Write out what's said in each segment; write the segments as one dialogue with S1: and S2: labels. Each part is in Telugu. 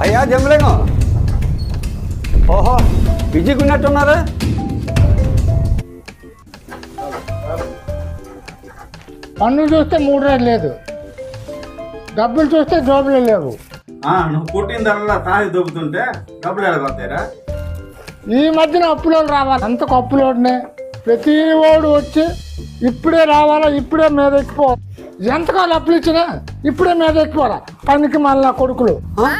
S1: అయ్యా జంబులింగం ఓహో బిజీగా ఉన్నట్టున్నారా
S2: పన్ను చూస్తే మూడు రోజులు లేదు. డబ్బులు చూస్తే జోబులు లేవు.
S3: ఆ, నువ్వు పుట్టిందల్లా తాగి దొబ్బుతుంటే డబ్బులు ఎలాగొస్తాయిరా
S2: ఈ మధ్యన అప్పులోడు రావాలి. అంతకు అప్పులోడినే ప్రతి వాడు వచ్చి ఇప్పుడే రావాలా ఇప్పుడే మీద ఎక్కిపో ఎంతకాలం అప్పులు ఇచ్చినా ఇప్పుడే మీద ఎక్కిపోరా పనికి మళ్ళా కొడుకులు.
S1: ఆ?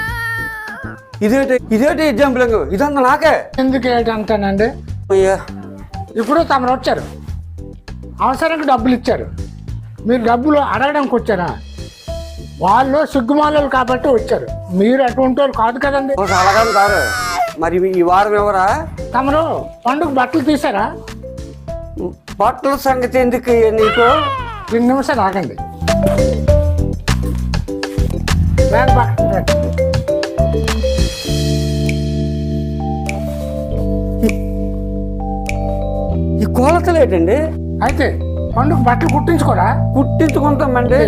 S1: ఇదేంటి ఇదేంటి జంబులింగం ఇదంతా నాకే?
S2: ఎందుకు ఏంటి అంటానండి?
S1: అయ్యా.
S2: ఇప్పుడు తమరు వచ్చారు. అవసరానికి డబ్బులు ఇచ్చారు. మీరు డబ్బులు అడగడానికి వచ్చారా? వాళ్ళు సిగ్గుమాలలు కాబట్టి వచ్చారు. మీరు అటువంటి వాళ్ళు కాదు కదండి.
S1: అలాగని కాదు. మరి ఈ వారం ఎవరా?
S2: తమరు పండుగ బట్టలు తీసారా
S1: బట్టల సంగతి ఎందుకు నీకు?
S2: రెండు నిమిషాలు ఆగండి. బ్యాగ్
S1: ఈ కోలతలు ఏంటండి?
S2: అయితే పండుగ బట్టలు కుట్టించుకోరా?
S1: కుట్టించుకుంటామండి.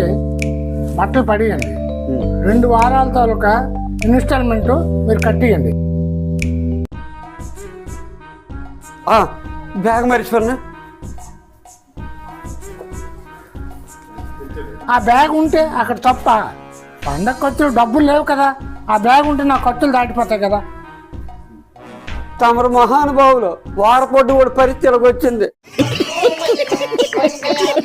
S2: బట్టలు పడియండి. రెండు వారాల తాలూకా ఇన్స్టాల్మెంట్ మీరు కట్టియండి.
S1: బ్యాగ్ మర్చిపోయినా.
S2: ఆ బ్యాగ్ ఉంటే అక్కడ తప్ప. పండగ ఖర్చులు డబ్బులు లేవు కదా. ఆ బ్యాగ్ ఉంటే నా ఖర్చులు దాటిపోతాయి కదా.
S1: తమరు మహానుభావులు వారపొడ్డు కూడా పరిస్థితికి వచ్చింది.